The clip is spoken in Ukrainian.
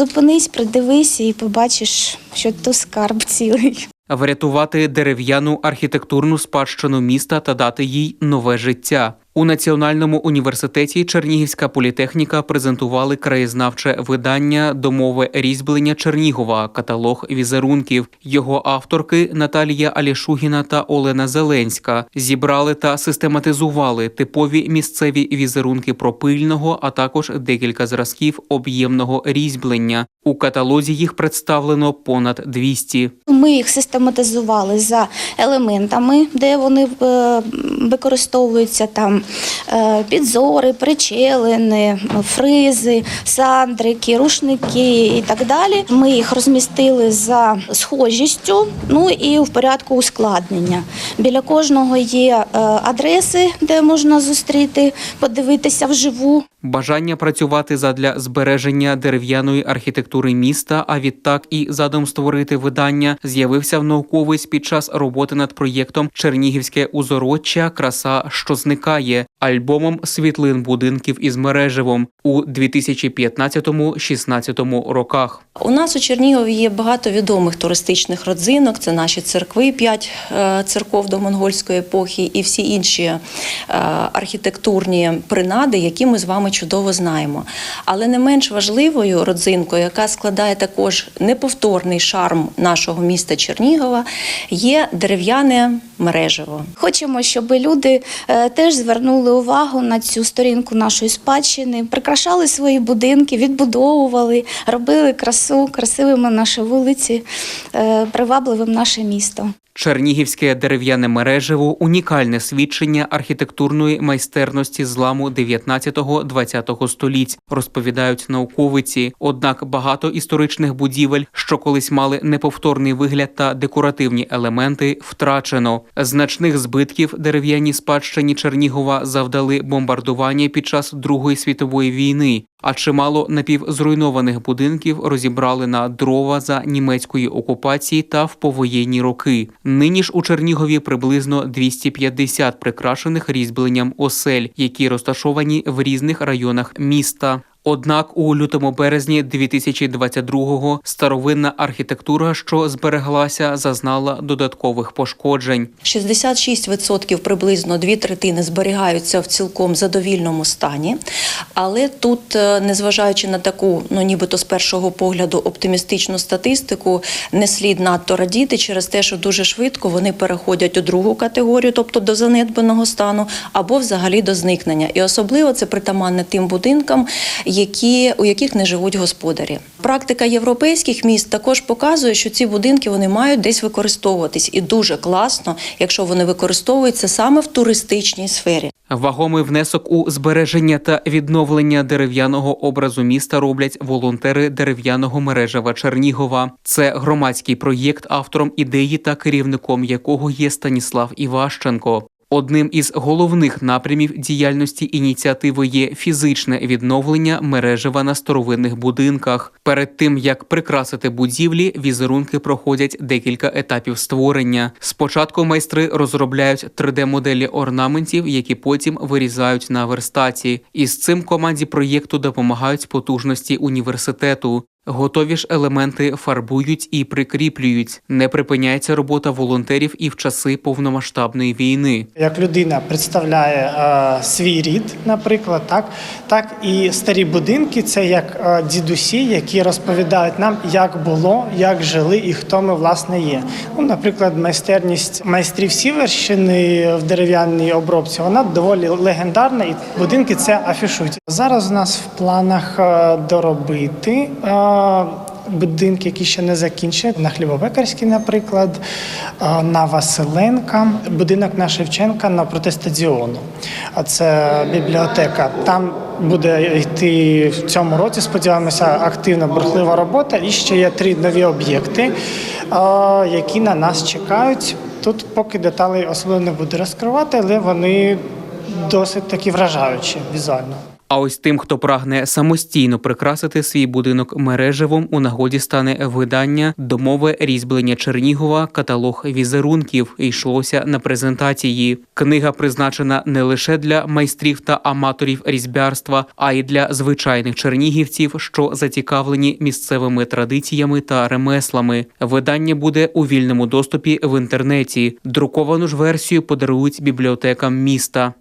Зупинись, придивись і побачиш, що то скарб цілий. врятувати дерев'яну архітектурну спадщину міста та дати їй нове життя. У Національному університеті Чернігівська політехніка презентували краєзнавче видання домове різьблення Чернігова, каталог візерунків. Його авторки Наталія Алішугіна та Олена Зеленська зібрали та систематизували типові місцеві візерунки пропильного, а також декілька зразків об'ємного різьблення. У каталозі їх представлено понад 200. Ми їх систематизували за елементами, де вони е, використовуються там е, підзори, причелини, фризи, сандрики, рушники і так далі. Ми їх розмістили за схожістю, ну і в порядку ускладнення. Біля кожного є е, адреси, де можна зустріти, подивитися вживу. Бажання працювати задля збереження дерев'яної архітектури міста, а відтак і задум створити видання з'явився в науковець під час роботи над проєктом Чернігівське узороччя Краса, що зникає альбомом світлин будинків із мережевом у 2015-16 роках. У нас у Чернігові є багато відомих туристичних родзинок. Це наші церкви, п'ять е, церков до монгольської епохи, і всі інші е, архітектурні принади, які ми з вами чудово знаємо. Але не менш важливою родзинкою, яка складає також неповторний шарм нашого міста Чернігова, є дерев'яне мережево. Хочемо, щоб люди е, теж звернули увагу на цю сторінку нашої спадщини, прикрашали свої будинки, відбудовували, робили красу, красивими наші вулиці, е, привабливим наше місто. Чернігівське дерев'яне мережево унікальне свідчення архітектурної майстерності зламу 19-20 століть, розповідають науковиці. Однак багато історичних будівель, що колись мали неповторний вигляд та декоративні елементи, втрачено. Значних збитків дерев'яній спадщині Чернігова завдали бомбардування під час Другої світової війни. А чимало напівзруйнованих будинків розібрали на дрова за німецької окупації та в повоєнні роки. Нині ж у Чернігові приблизно 250 прикрашених різьбленням осель, які розташовані в різних районах міста. Однак у лютому березні 2022-го старовинна архітектура, що збереглася, зазнала додаткових пошкоджень. 66% приблизно дві третини зберігаються в цілком задовільному стані. Але тут, е, незважаючи на таку, ну нібито з першого погляду, оптимістичну статистику, не слід надто радіти через те, що дуже швидко вони переходять у другу категорію, тобто до занедбаного стану, або взагалі до зникнення. І особливо це притаманне тим будинкам, які, у яких не живуть господарі. Практика європейських міст також показує, що ці будинки вони мають десь використовуватись, і дуже класно, якщо вони використовуються саме в туристичній сфері. Вагомий внесок у збереження та відновлення дерев'яного образу міста роблять волонтери дерев'яного мережева Чернігова. Це громадський проєкт, автором ідеї та керівником якого є Станіслав Іващенко. Одним із головних напрямів діяльності ініціативи є фізичне відновлення мережева на старовинних будинках. Перед тим як прикрасити будівлі, візерунки проходять декілька етапів створення. Спочатку майстри розробляють 3D-моделі орнаментів, які потім вирізають на верстаті. Із цим команді проєкту допомагають потужності університету. Готові ж елементи фарбують і прикріплюють. Не припиняється робота волонтерів і в часи повномасштабної війни. Як людина представляє е, свій рід, наприклад, так, так і старі будинки це як е, дідусі, які розповідають нам, як було, як жили і хто ми власне є. Ну, наприклад, майстерність майстрів Сіверщини в дерев'яній обробці вона доволі легендарна, і будинки це афішують. Зараз у нас в планах е, доробити. е, Будинки, які ще не закінчені, на Хлібопекарській, наприклад, на Василенка, будинок на Шевченка напроти стадіону. А це бібліотека. Там буде йти в цьому році, сподіваємося, активна бурхлива робота. І ще є три нові об'єкти, які на нас чекають. Тут поки деталей особливо не буду розкривати, але вони досить таки вражаючі візуально. А ось тим, хто прагне самостійно прикрасити свій будинок мереживом, у нагоді стане видання домове різьблення Чернігова, каталог візерунків. Йшлося на презентації. Книга призначена не лише для майстрів та аматорів різьбярства, а й для звичайних чернігівців, що зацікавлені місцевими традиціями та ремеслами. Видання буде у вільному доступі в інтернеті. Друковану ж версію подарують бібліотекам міста.